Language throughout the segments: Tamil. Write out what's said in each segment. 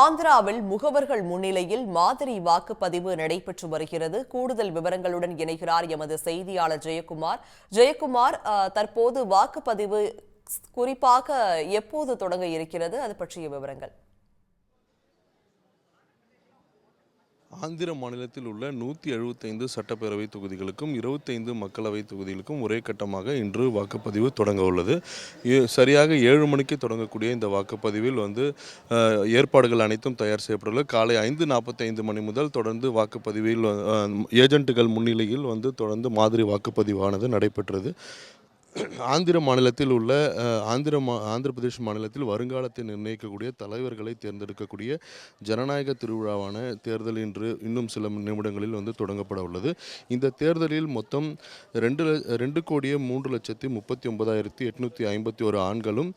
ஆந்திராவில் முகவர்கள் முன்னிலையில் மாதிரி வாக்குப்பதிவு நடைபெற்று வருகிறது. கூடுதல் விவரங்களுடன் இணைகிறார் எமது செய்தியாளர் ஜெயக்குமார். ஜெயக்குமார் தற்போது வாக்குப்பதிவு குறிப்பாக எப்போது தொடங்க இருக்கிறது? அது பற்றிய விவரங்கள். ஆந்திர மாநிலத்தில் உள்ள நூற்றி எழுபத்தைந்து சட்டப்பேரவை தொகுதிகளுக்கும் இருபத்தைந்து மக்களவை தொகுதிகளுக்கும் ஒரே கட்டமாக இன்று வாக்குப்பதிவு தொடங்க உள்ளது. ஏ- சரியாக ஏழு மணிக்கு தொடங்கக்கூடிய இந்த வாக்குப்பதிவில் வந்து ஏற்பாடுகள் அனைத்தும் தயார் செய்யப்பட்டுள்ளது. காலை ஐந்து நாற்பத்தைந்து மணி முதல் தொடர்ந்து வாக்குப்பதிவில் ஏஜென்ட்டுகள் முன்னிலையில் வந்து தொடர்ந்து மாதிரி வாக்குப்பதிவானது நடைபெற்றது. ஆந்திர மாநிலத்தில் உள்ள ஆந்திர மா ஆந்திர பிரதேஷ் மாநிலத்தில் வருங்காலத்தை நிர்ணயிக்கக்கூடிய தலைவர்களை தேர்ந்தெடுக்கக்கூடிய ஜனநாயக திருவிழாவான தேர்தல் இன்று இன்னும் சில நிமிடங்களில் வந்து தொடங்கப்பட உள்ளது. இந்த தேர்தலில் மொத்தம் ரெண்டு ரெண்டு கோடியே மூன்று லட்சத்தி முப்பத்தி ஒன்பதாயிரத்தி எட்நூற்றி ஐம்பத்தி ஒரு ஆண்களும்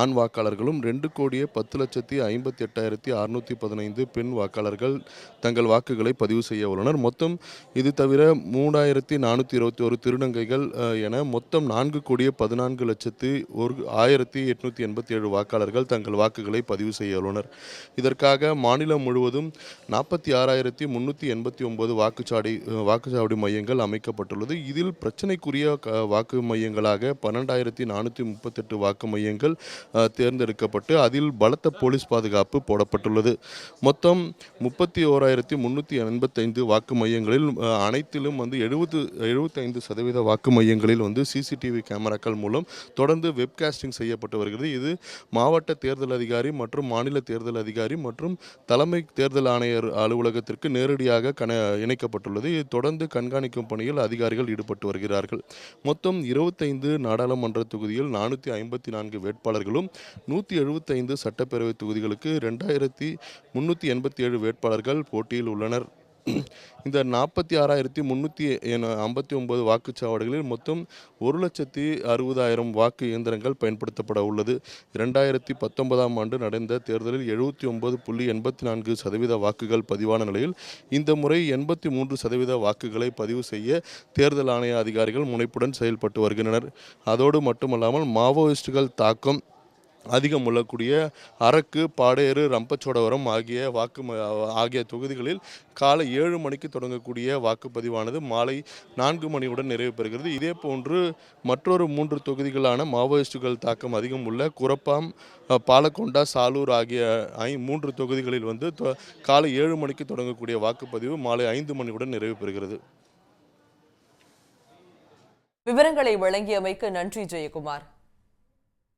ஆண் வாக்காளர்களும் ரெண்டு கோடியே பத்து லட்சத்தி ஐம்பத்தி எட்டாயிரத்தி அறுநூற்றி பதினைந்து பெண் வாக்காளர்கள் தங்கள் வாக்குகளை பதிவு செய்ய உள்ளனர். மொத்தம் இது தவிர மூணாயிரத்தி நானூற்றி இருபத்தி ஒரு திருநங்கைகள் என மொத்தம் நான்கு இருக்கக்கூடிய பதினான்கு லட்சத்து ஒரு ஆயிரத்தி எட்நூற்றி எண்பத்தி ஏழு வாக்காளர்கள் தங்கள் வாக்குகளை பதிவு செய்ய உள்ளனர். இதற்காக மாநிலம் முழுவதும் நாற்பத்தி ஆறாயிரத்தி முந்நூற்றி எண்பத்தி ஒன்பது வாக்குச்சாடி வாக்குச்சாவடி மையங்கள் அமைக்கப்பட்டுள்ளது. இதில் பிரச்சனைக்குரிய வாக்கு மையங்களாக பன்னெண்டாயிரத்தி நானூற்றி முப்பத்தெட்டு வாக்கு மையங்கள் தேர்ந்தெடுக்கப்பட்டு அதில் பலத்த போலீஸ் பாதுகாப்பு போடப்பட்டுள்ளது. மொத்தம் முப்பத்தி ஓராயிரத்தி முந்நூற்றி எண்பத்தைந்து வாக்கு மையங்களில் அனைத்திலும் வந்து எழுபது எழுபத்தைந்து சதவீத வாக்கு மையங்களில் வந்து சிசிடிவி கேமராக்கள் மூலம் தொடர்ந்து வெப்காஸ்டிங் செய்யப்பட்டு வருகிறது. இது மாவட்ட தேர்தல் அதிகாரி மற்றும் மாநில தேர்தல் அதிகாரி மற்றும் தலைமை தேர்தல் ஆணையர் அலுவலகத்திற்கு நேரடியாக கண இணைக்கப்பட்டுள்ளது. இது தொடர்ந்து கண்காணிக்கும் பணியில் அதிகாரிகள் ஈடுபட்டு வருகிறார்கள். மொத்தம் இருபத்தைந்து நாடாளுமன்ற தொகுதியில் நானூற்றி ஐம்பத்தி நான்கு வேட்பாளர்களும் நூற்றி எழுபத்தைந்து சட்டப்பேரவை தொகுதிகளுக்கு ரெண்டாயிரத்தி முன்னூற்றி எண்பத்தி ஏழு வேட்பாளர்கள் போட்டியில் உள்ளனர். இந்த நாற்பத்தி ஆறாயிரத்தி முந்நூற்றி ஐம்பத்தி ஒன்பது வாக்குச்சாவடிகளில் மொத்தம் ஒரு லட்சத்தி அறுபதாயிரம் வாக்கு இயந்திரங்கள் பயன்படுத்தப்பட உள்ளது. இரண்டாயிரத்தி பத்தொன்பதாம் ஆண்டு நடந்த தேர்தலில் எழுபத்தி ஒன்பது புள்ளி எண்பத்தி நான்கு சதவீத வாக்குகள் பதிவான நிலையில் இந்த முறை எண்பத்தி மூன்று சதவீத வாக்குகளை பதிவு செய்ய தேர்தல் ஆணைய அதிகாரிகள் முனைப்புடன் செயல்பட்டு வருகின்றனர். அதோடு மட்டுமல்லாமல் மாவோயிஸ்டுகள் தாக்கம் அதிகம் உள்ளக்கூடிய அரக்கு பாடேறு ரம்பச்சோடவரம் ஆகிய வாக்கு ஆகிய தொகுதிகளில் காலை ஏழு மணிக்கு தொடங்கக்கூடிய வாக்குப்பதிவானது மாலை நான்கு மணியுடன் நிறைவு பெறுகிறது. இதே போன்று மற்றொரு மூன்று தொகுதிகளான மாவோயிஸ்டுகள் தாக்கம் அதிகம் உள்ள குரப்பாம் பாலக்கொண்டா சாலூர் ஆகிய ஐ மூன்று தொகுதிகளில் வந்து தொ- காலை ஏழு மணிக்கு தொடங்கக்கூடிய வாக்குப்பதிவு மாலை ஐந்து மணியுடன் நிறைவு பெறுகிறது. விவரங்களை வழங்கியமைக்கு நன்றி ஜெயக்குமார்.